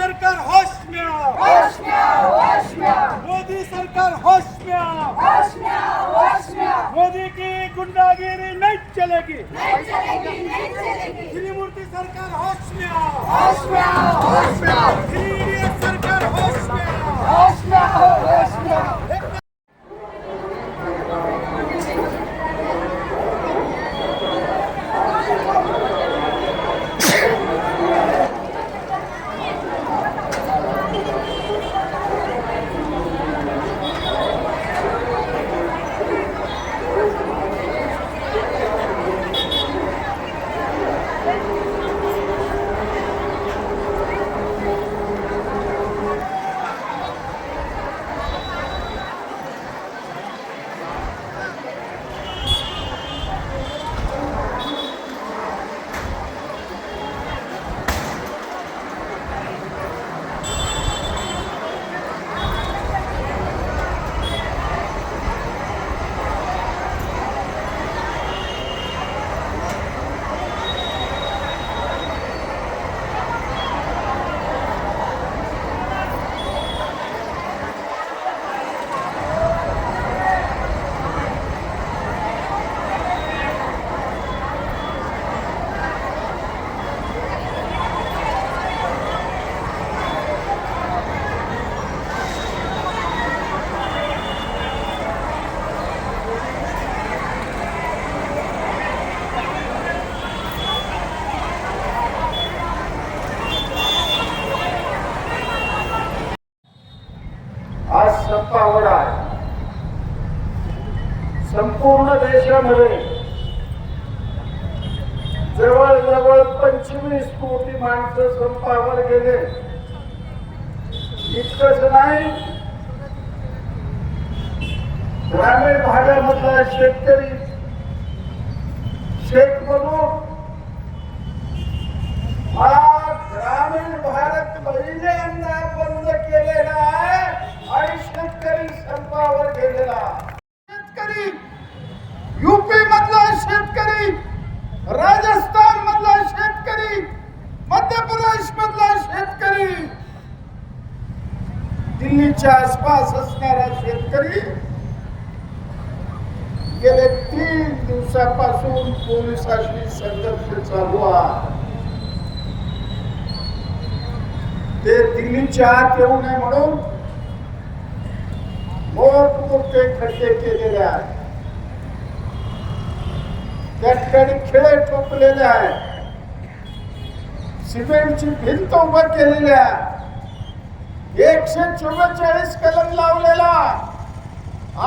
सरकार होश में आओ। होश में आओ होश में आओ। मोदी सरकार होश में आओ। होश में आओ होश में आओ। मोदी की गुंडागिरी नहीं चलेगी। नहीं चलेगी नहीं चलेगी। त्रिमूर्ति सरकार होश में आओ। होश में आओ होश में आओ थ्री इडियट सरकार होश में आओ होश में आओ होश में आओ आज संपावर आहे संपूर्ण देशामध्ये जवळजवळ पंचवीस कोटी माणसं संपावर गेले. इतकंच नाही. ग्रामीण भागामधला शेतकरी शेत बनून मला ग्रामीण भारत पहिल्यांदा बंद केलेला आहे आणि शेतकरी संपावर गेलेला शेतकरी युपी मधला शेतकरी राजस्थान मधला शेतकरी मध्य प्रदेश मधला शेतकरी दिल्लीच्या आसपास असणारा शेतकरी गेले तीन दिवसापासून पोलिसांशी संघर्ष चालू आहे. ते दिल्लीच्या आत येऊ नये म्हणून मोठमोठे खड्डे केलेले आहेत. त्या ठिकाणी खिळे ठोकलेले आहेत. सिमेंटची भिंत उभं केलेली आहे. एकशे चव्वेचाळीस कलम लावलेला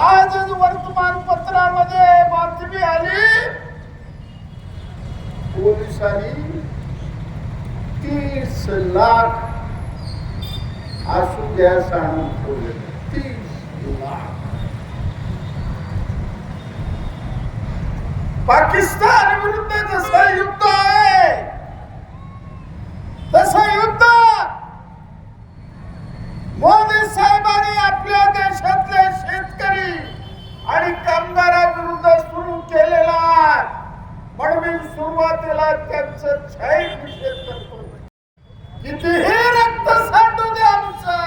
आजच वर्तमानपत्रामध्ये बातमी आली. पोलिसांनी तीस लाख असू द्या सांगून ठेवले तीस लाख. पाकिस्तान विरुद्ध जसं युद्ध आहे तसं युद्ध. मोदी साहेबांनी आपल्या देशातले शेतकरी आणि कामगारांविरुद्ध सुरू केलेला आहे. म्हणून मी सुरुवातीला त्यांचं छाईत निषेध करतो. कितीही रक्त सांडू द्या आमचा.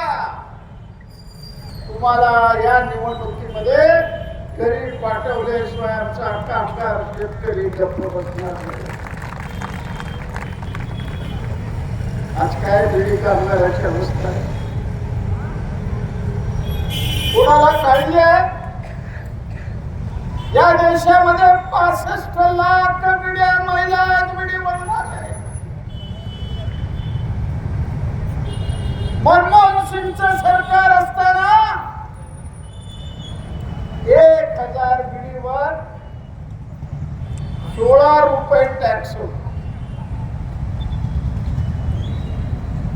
तुम्हाला या निवडणुकीमध्ये घरी पाठवल्याशिवाय आमचा कामगार शेतकरी गप्प बसणार आज काय बिडी कामगाराची अवस्था? आहे कोणाला काढली या देशामध्ये पासष्ट लाख बिड्या महिला बिडी बनणार आहे. मनमोहन सिंगचं सरकार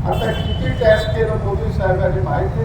आता किती टॅक्स केलं मोदी साहेबांनी माहिती?